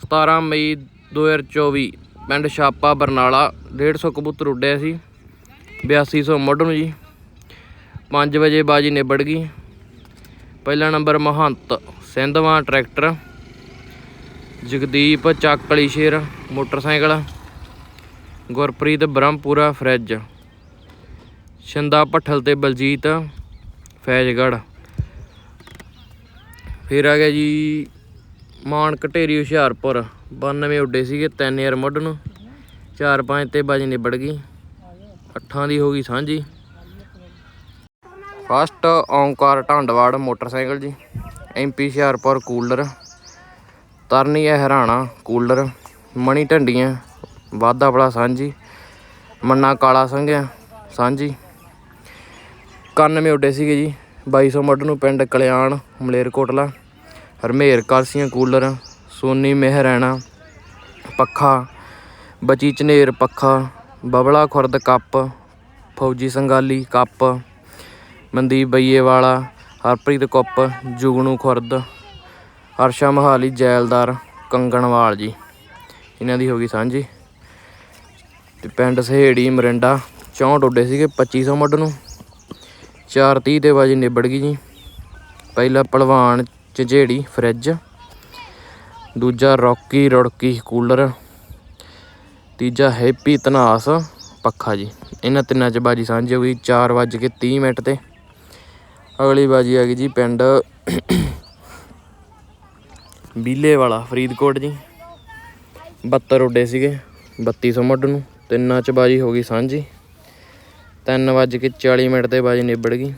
17 ਮਈ 2024 ਪਿੰਡ ਛਾਪਾ ਬਰਨਾਲਾ 150 ਕਬੂਤਰ ਉੱਡਿਆ ਸੀ 8200 ਮੁੱਢ ਨੂੰ ਜੀ। 5 ਵਜੇ ਬਾਜੀ ਨਿਬੜ ਗਈ। ਪਹਿਲਾ number Mahant Sindhwan tractor, Jagdeep Chakli Sher motorcycle, Gurpreet Brahmpura fridge Shinda Bhathal ਤੇ ਬਲਜੀਤ ਫੈਜ਼ਗੜ ਫਿਰ ਆ ਗਿਆ ਜੀ ਮਾਨ ਕਟੇਰੀ ਹੁਸ਼ਿਆਰਪੁਰ। 92 ਉੱਡੇ ਸੀਗੇ 3000 ਮੁੱਢ ਨੂੰ। 4-5 ਤੇ ਬਾਜੀ ਨਿਬੜ ਗਈ। ਅੱਠਾਂ ਦੀ ਹੋ ਗਈ ਸਾਂਝੀ। ਫਸਟ ਓਂਕਾਰ ਢਾਂਡਵਾੜ ਮੋਟਰਸਾਈਕਲ ਜੀ। MP Hoshiarpur cooler. ਤਰਨੀ ਹੈ ਹਰਾਣਾ ਕੂਲਰ। ਮਣੀ ਢੰਡੀਆਂ, ਵਾਧਾ ਬੜਾ ਸਾਂਝੀ। ਮੰਨਾ ਕਾਲਾ ਸੰਘਿਆ, ਸਾਂਝੀ। 91 ਉੱਡੇ ਸੀਗੇ ਜੀ। 2200 ਮੱਢ ਨੂੰ ਪਿੰਡ ਕਲਿਆਣ, ਮਲੇਰਕੋਟਲਾ। ਹਰਮੇਰ ਕਾਲਸੀਆਂ ਕੂਲਰ, ਸੋਨੀ ਮਹਿਰਾਣਾ ਪੱਖਾ, ਬਚੀ ਝਨੇਰ, ਪੱਖਾ, ਬਬਲਾ, ਖੁਰਦ, ਕੱਪ, ਫੌਜੀ ਸੰਗਾਲੀ, ਕੱਪ, ਮਨਦੀਪ ਬਈਏ ਵਾਲਾ ਹਰਪ੍ਰੀਤ ਕੁੱਪ, ਜੁਗਨੂ ਖੁਰਦ, ਹਰਸ਼ਾ ਮਹਾਲੀ, ਜੈਲਦਾਰ, ਕੰਗਣਵਾਲ ਜੀ। ਇਹਨਾਂ ਦੀ ਹੋ ਗਈ ਸਾਂਝੀ। ਤੇ ਪਿੰਡ ਸਹੇੜੀ, ਮਰਿੰਡਾ 64 ਉੱਡੇ ਸੀਗੇ 2500 ਮੁੱਢ ਨੂੰ। 430 ਤੇ ਬਾਜੀ ਨਿਬੜ ਗਈ ਜੀ। ਪਹਿਲਾ ਪਹਿਲਵਾਨ ਝਝੇੜੀ ਫਰਿੱਜ, ਦੂਜਾ ਰੌਕੀ ਰੁੜਕੀ ਕੂਲਰ, ਤੀਜਾ ਹੈਪੀ ਤਨਾਸ ਪੱਖਾ ਜੀ। ਇਹਨਾਂ ਤਿੰਨਾਂ ਚ ਬਾਜੀ ਸਾਂਝੀ ਹੋ ਗਈ 4 ਵੱਜ ਕੇ 30 ਮਿੰਟ ਤੇ। ਅਗਲੀ ਬਾਜੀ ਆ ਗਈ ਜੀ ਪਿੰਡ ਬੀਲੇ ਵਾਲਾ ਫਰੀਦਕੋਟ ਜੀ। 72 ਉੱਡੇ ਸੀਗੇ 3200 ਮੁੱਢ ਨੂੰ। ਤਿੰਨਾਂ ਚ ਬਾਜੀ ਹੋ ਗਈ ਸਾਂਝੀ। 3 ਵੱਜ ਕੇ 40 ਮਿੰਟ ਤੇ ਬਾਜੀ ਨਿਬੜ ਗਈ।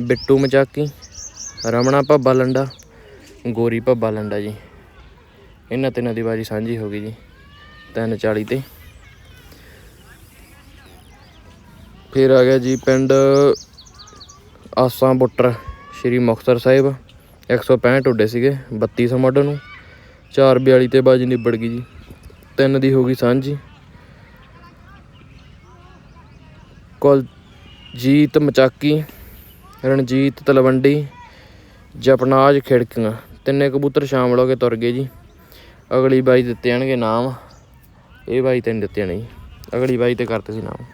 ਬਿੱਟੂ ਮਚਾਕੀ ਰਮਣਾ ਭੱਬਾ ਲੰਡਾ, ਗੋਰੀ ਭੱਬਾ ਲੰਡਾ ਜੀ। ਇਹਨਾਂ ਤਿੰਨਾਂ ਦੀ ਬਾਜੀ ਸਾਂਝੀ ਹੋ ਗਈ ਜੀ 340 ਤੇ। ਫਿਰ ਆ ਗਿਆ ਜੀ ਪਿੰਡ ਆਸਾਂ ਬੁੱਟਰ ਸ਼੍ਰੀ ਮੁਕਤਸਰ ਸਾਹਿਬ। 165 ਉੱਡੇ ਸੀਗੇ 3200 ਮੁੱਢ ਨੂੰ। 442 ਤੇ ਬਾਜੀ ਨਿਬੜ ਗਈ ਜੀ। ਤਿੰਨ ਦੀ ਹੋ ਗਈ ਸਾਂਝੀ। ਕੁਲਜੀਤ ਮਚਾਕੀ, ਰਣਜੀਤ ਤਲਵੰਡੀ ਜਪਨਾਜ ਖਿੜਕੀਆਂ। ਤਿੰਨੇ ਕਬੂਤਰ ਸ਼ਾਮਲ ਹੋ ਕੇ ਤੁਰ ਗਏ ਜੀ। ਅਗਲੀ ਬਾਈ ਦਿੱਤੇ ਜਾਣਗੇ ਨਾਮ। ਇਹ ਬਾਈ ਤੇ ਨਹੀਂ ਦਿੱਤੇ ਜਾਣੇ ਜੀ ਅਗਲੀ ਬਾਈ ਤੇ ਕਰਤੇ ਸੀ ਨਾਮ।